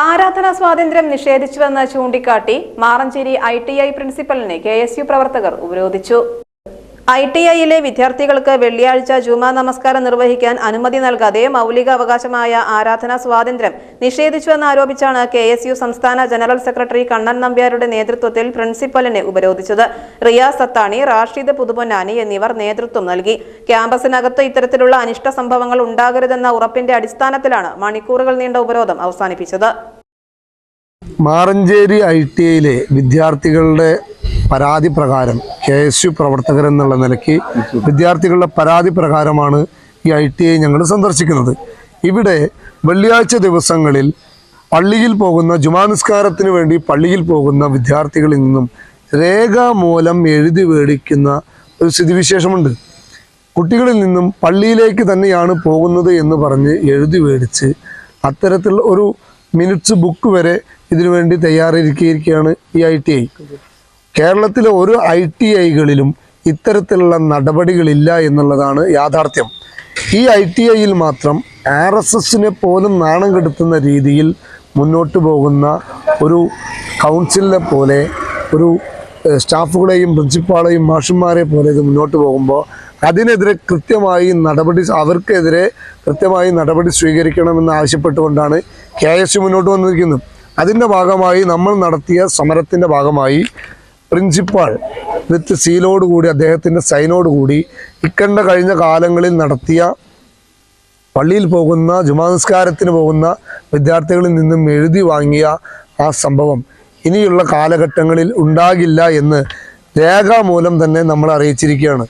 ആരാധനാ സ്വാതന്ത്ര്യം നിഷേധിച്ചുവെന്ന് ചൂണ്ടിക്കാട്ടി മാറഞ്ചേരി ഐ ടി ഐ പ്രിൻസിപ്പലിനെ കെ എസ് യു പ്രവർത്തകർ ഉപരോധിച്ചു. ഐ ടി ഐയിലെ വിദ്യാർത്ഥികൾക്ക് വെള്ളിയാഴ്ച ജുമാ നമസ്കാരം നിർവഹിക്കാൻ അനുമതി നൽകാതെ മൗലിക അവകാശമായ ആരാധനാ സ്വാതന്ത്ര്യം നിഷേധിച്ചുവെന്ന് ആരോപിച്ചാണ് കെ എസ് യു സംസ്ഥാന ജനറൽ സെക്രട്ടറി കണ്ണൻ നമ്പ്യാരുടെ നേതൃത്വത്തിൽ പ്രിൻസിപ്പലിനെ ഉപരോധിച്ചത്. റിയാസ് സത്താണി റാഷിദ് പുതുപൊന്നാനി എന്നിവർ നേതൃത്വം നൽകി. ക്യാമ്പസിനകത്ത് ഇത്തരത്തിലുള്ള അനിഷ്ട സംഭവങ്ങൾ ഉണ്ടാകരുതെന്ന ഉറപ്പിന്റെ അടിസ്ഥാനത്തിലാണ് മണിക്കൂറുകൾ നീണ്ട ഉപരോധം അവസാനിപ്പിച്ചത്. മാറഞ്ചേരി ഐ ടി ഐയിലെ വിദ്യാർത്ഥികളുടെ പരാതി പ്രകാരം കെ എസ് യു പ്രവർത്തകർ എന്നുള്ള നിലയ്ക്ക് വിദ്യാർത്ഥികളുടെ പരാതി പ്രകാരമാണ് ഈ ഐ ടി ഐ ഞങ്ങൾ സന്ദർശിക്കുന്നത്. ഇവിടെ വെള്ളിയാഴ്ച ദിവസങ്ങളിൽ പള്ളിയിൽ പോകുന്ന ജുമാ നിസ്കാരത്തിന് വേണ്ടി പള്ളിയിൽ പോകുന്ന വിദ്യാർത്ഥികളിൽ നിന്നും രേഖാമൂലം എഴുതി മേടിക്കുന്ന ഒരു സ്ഥിതിവിശേഷമുണ്ട്. കുട്ടികളിൽ നിന്നും പള്ളിയിലേക്ക് തന്നെയാണ് പോകുന്നത് എന്ന് പറഞ്ഞ് എഴുതി മേടിച്ച് അത്തരത്തിലുള്ള ഒരു മിനിറ്റ്സ് ബുക്ക് വരെ ഇതിനുവേണ്ടി തയ്യാറിരിക്കുകയാണ് ഈ ഐ ടി ഐ. കേരളത്തിലെ ഒരു ഐ ടി ഐകളിലും ഇത്തരത്തിലുള്ള നടപടികളില്ല എന്നുള്ളതാണ് യാഥാർത്ഥ്യം. ഈ ഐ ടി ഐയിൽ മാത്രം ആർ എസ് എസിനെ പോലും നാണം കെടുത്തുന്ന രീതിയിൽ മുന്നോട്ട് പോകുന്ന ഒരു കൗൺസിലിനെ പോലെ ഒരു സ്റ്റാഫുകളെയും പ്രിൻസിപ്പാളെയും മാഷന്മാരെ പോലെ ഇത് മുന്നോട്ട് പോകുമ്പോൾ അതിനെതിരെ കൃത്യമായി നടപടി അവർക്കെതിരെ കൃത്യമായി നടപടി സ്വീകരിക്കണമെന്ന് ആവശ്യപ്പെട്ടുകൊണ്ടാണ് കെ എസ് മുന്നോട്ട് വന്നിരിക്കുന്നത്. അതിന്റെ ഭാഗമായി നമ്മൾ നടത്തിയ സമരത്തിന്റെ ഭാഗമായി പ്രിൻസിപ്പാൾ വിത്ത് സീലോട് കൂടി അദ്ദേഹത്തിന്റെ സൈനോട് കൂടി ഇക്കണ്ട കഴിഞ്ഞ കാലങ്ങളിൽ നടത്തിയ പള്ളിയിൽ പോകുന്ന ജുമാ നിസ്കാരത്തിന് പോകുന്ന വിദ്യാർത്ഥികളിൽ നിന്നും എഴുതി വാങ്ങിയ ആ സംഭവം ഇനിയുള്ള കാലഘട്ടങ്ങളിൽ ഉണ്ടാകില്ല എന്ന് രേഖാമൂലം തന്നെ നമ്മൾ അറിയിച്ചിരിക്കുകയാണ്.